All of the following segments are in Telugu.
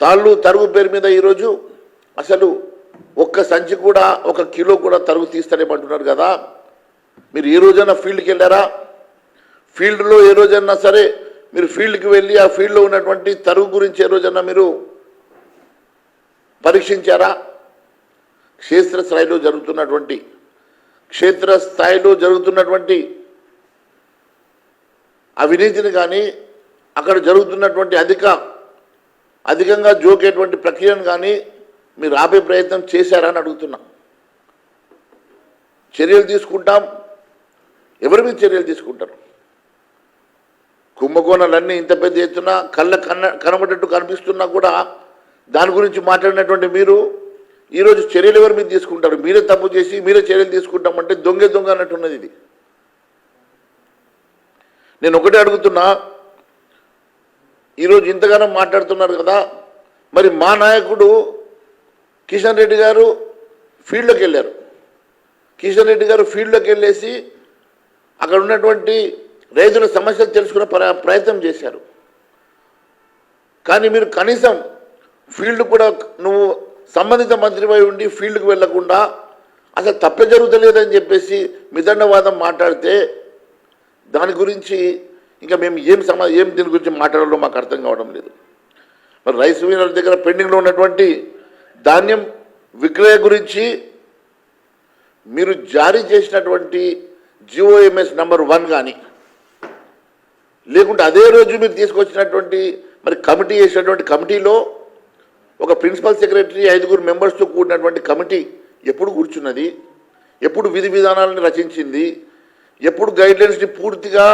తాళ్ళు తరుగు పేరు మీద ఈరోజు అసలు ఒక్క సంచి కూడా ఒక కిలో కూడా తరుగు తీస్తారేమంటున్నారు కదా. మీరు ఏ రోజైనా ఫీల్డ్కి వెళ్ళారా? ఫీల్డ్లో ఏ రోజైనా సరే మీరు ఫీల్డ్కి వెళ్ళి ఆ ఫీల్డ్లో ఉన్నటువంటి తరుగు గురించి ఏ రోజైనా మీరు పరీక్షించారా? క్షేత్రస్థాయిలో జరుగుతున్నటువంటి క్షేత్రస్థాయిలో జరుగుతున్నటువంటి అవినీతిని కానీ అక్కడ జరుగుతున్నటువంటి అధిక అధికంగా జోకేటువంటి ప్రక్రియను కానీ మీరు ఆపే ప్రయత్నం చేశారా అని అడుగుతున్నా. చర్యలు తీసుకుంటాం. ఎవరి మీద చర్యలు తీసుకుంటారు? కుంభకోణాలన్నీ ఇంత పెద్ద ఎత్తున కళ్ళ కన్న కనబడేట్టు కనిపిస్తున్నా కూడా దాని గురించి మాట్లాడినటువంటి మీరు ఈరోజు చర్యలు ఎవరి మీద తీసుకుంటారు? మీరే తప్పు చేసి మీరే చర్యలు తీసుకుంటామంటే దొంగ దొంగ అన్నట్టున్నది ఇది. నేను ఒకటే అడుగుతున్నా ఈరోజు ఇంతగానో మాట్లాడుతున్నారు కదా మరి మా నాయకుడు కిషన్ రెడ్డి గారు ఫీల్డ్లోకి వెళ్ళారు. కిషన్ రెడ్డి గారు ఫీల్డ్లోకి వెళ్ళేసి అక్కడ ఉన్నటువంటి రైతుల సమస్యలు తెలుసుకునే ప్రయత్నం చేశారు. కానీ మీరు కనీసం ఫీల్డ్ కూడా నువ్వు సంబంధిత మంత్రిపై ఉండి ఫీల్డ్కి వెళ్ళకుండా అసలు తప్పే జరుగుతలేదని చెప్పేసి మిదండవాదం మాట్లాడితే దాని గురించి ఇంకా మేము ఏం సమా ఏం దీని గురించి మాట్లాడాలో మాకు అర్థం కావడం లేదు. మరి రైస్ మిల్లర్ దగ్గర పెండింగ్లో ఉన్నటువంటి ధాన్యం విక్రయ గురించి మీరు జారీ చేసినటువంటి జిఓఎంఎస్ నంబర్ వన్ కానీ లేకుంటే అదే రోజు మీరు తీసుకొచ్చినటువంటి మరి కమిటీ చేసినటువంటి కమిటీలో ఒక ప్రిన్సిపల్ సెక్రటరీ ఐదుగురు మెంబర్స్తో కూడినటువంటి కమిటీ ఎప్పుడు కూర్చున్నది ఎప్పుడు విధి విధానాలను రచించింది ఎప్పుడు గైడ్లైన్స్ని పూర్తిగా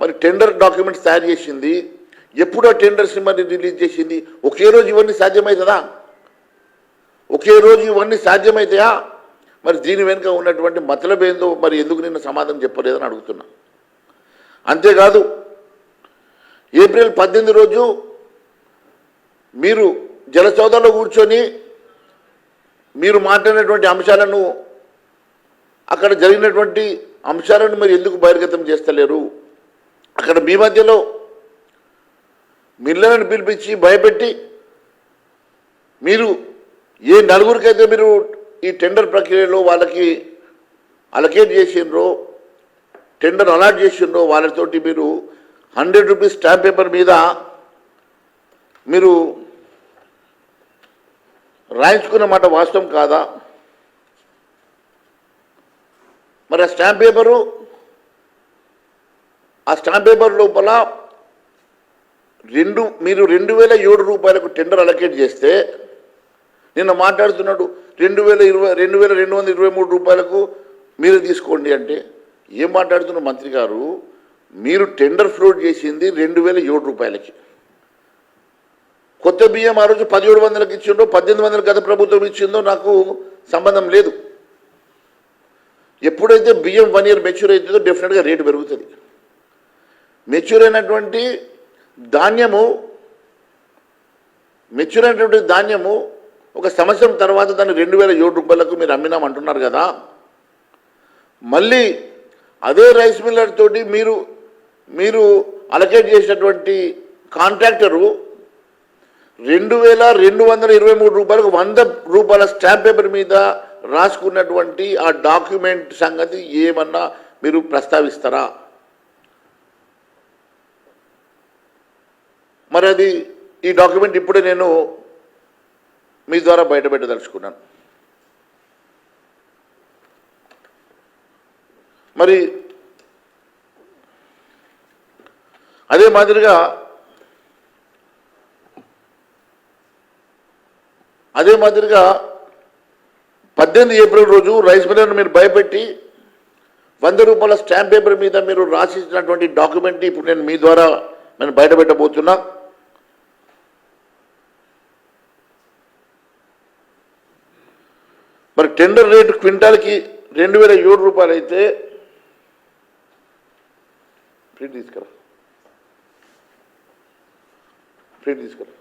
మరి టెండర్ డాక్యుమెంట్స్ తయారు చేసింది. ఎప్పుడు ఆ టెండర్స్ని మరి రిలీజ్ చేసింది. ఒకే రోజు ఇవన్నీ సాధ్యమవుతుందా? ఒకే రోజు ఇవన్నీ సాధ్యమవుతాయా? మరి దీని వెనుక ఉన్నటువంటి మతలబేందో మరి ఎందుకు నిన్న సమాధానం చెప్పలేదని అడుగుతున్నా. అంతేకాదు ఏప్రిల్ పద్దెనిమిది రోజు మీరు జలసౌదాలో కూర్చొని మీరు మాట్లాడినటువంటి అంశాలను అక్కడ జరిగినటువంటి అంశాలను మీరు ఎందుకు బహిర్గతం చేస్తలేరు? అక్కడ మీ మధ్యలో మిల్లలను పిలిపించి భయపెట్టి మీరు ఏ నలుగురికైతే మీరు ఈ టెండర్ ప్రక్రియలో వాళ్ళకి అలకేట్ చేసిండ్రో టెండర్ అలాట్ చేసిండ్రో వాళ్ళతోటి మీరు హండ్రెడ్ రూపీస్ స్టాంప్ పేపర్ మీద మీరు రాయించుకున్న మాట వాస్తవం కాదా? మరి ఆ స్టాంప్ పేపరు ఆ స్టాంప్ పేపర్ లోపల రెండు మీరు రెండు వేల ఏడు రూపాయలకు టెండర్ అలకేట్ చేస్తే నిన్న మాట్లాడుతున్నాడు రెండు వేల ఇరవై రెండు వేల రెండు వందల ఇరవై మూడు రూపాయలకు మీరు తీసుకోండి అంటే ఏం మాట్లాడుతున్న మంత్రి గారు? మీరు టెండర్ ఫ్లోట్ చేసింది రెండు వేల ఏడు రూపాయలకి. కొత్త బియ్యం ఆ రోజు పదిహేడు వందలకు ఇచ్చిండో పద్దెనిమిది వందలు గత ప్రభుత్వం ఇచ్చిందో నాకు సంబంధం లేదు. ఎప్పుడైతే బియ్యం వన్ ఇయర్ మెచ్యూర్ అవుతుందో డెఫినెట్గా రేటు పెరుగుతుంది. మెచ్యూర్ అయినటువంటి ధాన్యము మెచ్యూర్ అయినటువంటి ధాన్యము ఒక సంవత్సరం తర్వాత దాన్ని రెండు వేల ఏడు రూపాయలకు మీరు అమ్మినామంటున్నారు కదా. మళ్ళీ అదే రైస్ మిల్లర్ తోటి మీరు మీరు అలకేట్ చేసినటువంటి కాంట్రాక్టరు రెండు వేల రెండు వందల ఇరవై మూడు రూపాయలకు వంద రూపాయల స్టాంప్ పేపర్ మీద రాసుకున్నటువంటి ఆ డాక్యుమెంట్ సంగతి ఏమన్నా మీరు ప్రస్తావిస్తారా? మరి అది ఈ డాక్యుమెంట్ ఇప్పుడే నేను మీ ద్వారా బయటపెట్టదలుచుకున్నాను మరి అదే మాదిరిగా అదే మాదిరిగా పద్దెనిమిది ఏప్రిల్ రోజు రైస్ మిల్లర్ను మీరు భయపెట్టి వంద రూపాయల స్టాంప్ పేపర్ మీద మీరు రాసిచ్చినటువంటి డాక్యుమెంట్ ఇప్పుడు నేను మీ ద్వారా నేను బయటపెట్టబోతున్నా మరి టెండర్ రేటు క్వింటాల్కి రెండు వేల ఏడు రూపాయలు అయితే ప్రింట్ తీసుకురా. ప్రింట్ తీసుకురా.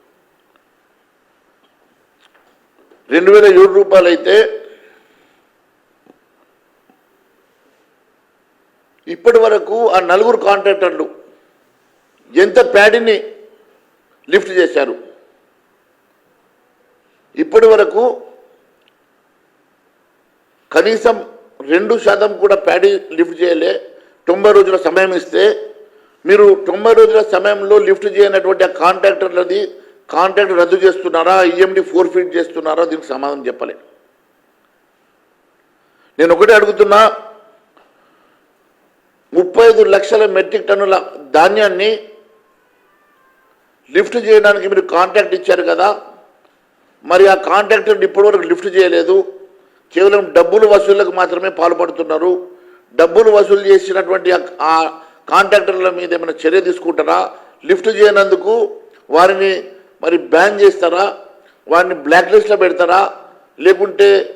రెండు వేల ఏడు రూపాయలు అయితే ఇప్పటి వరకు ఆ నలుగురు కాంట్రాక్టర్లు ఎంత ప్యాడీని లిఫ్ట్ చేశారు. ఇప్పటి వరకు కనీసం రెండు శాతం కూడా ప్యాడీ లిఫ్ట్ చేయలే. తొంభై రోజుల సమయం ఇస్తే మీరు తొంభై రోజుల సమయంలో లిఫ్ట్ చేయనటువంటి ఆ కాంట్రాక్టర్లది కాంట్రాక్ట్ రద్దు చేస్తున్నారా? ఈఎండి ఫోర్ ఫీట్ చేస్తున్నారా? దీనికి సమాధానం చెప్పలే. నేను ఒకటే అడుగుతున్నా ముప్పై ఐదు లక్షల మెట్రిక్ టన్నుల ధాన్యాన్ని లిఫ్ట్ చేయడానికి మీరు కాంట్రాక్ట్ ఇచ్చారు కదా మరి ఆ కాంట్రాక్టర్ ఇప్పటివరకు లిఫ్ట్ చేయలేదు. కేవలం డబ్బులు వసూళ్ళకు మాత్రమే పాల్పడుతున్నారు. డబ్బులు వసూలు చేసినటువంటి ఆ- ఆ కాంట్రాక్టర్ల మీద ఏమైనా చర్య తీసుకుంటారా? లిఫ్ట్ చేయనందుకు వారిని మరి బ్యాన్ చేస్తారా? వారిని బ్లాక్ లిస్ట్లో పెడతారా? లేకుంటే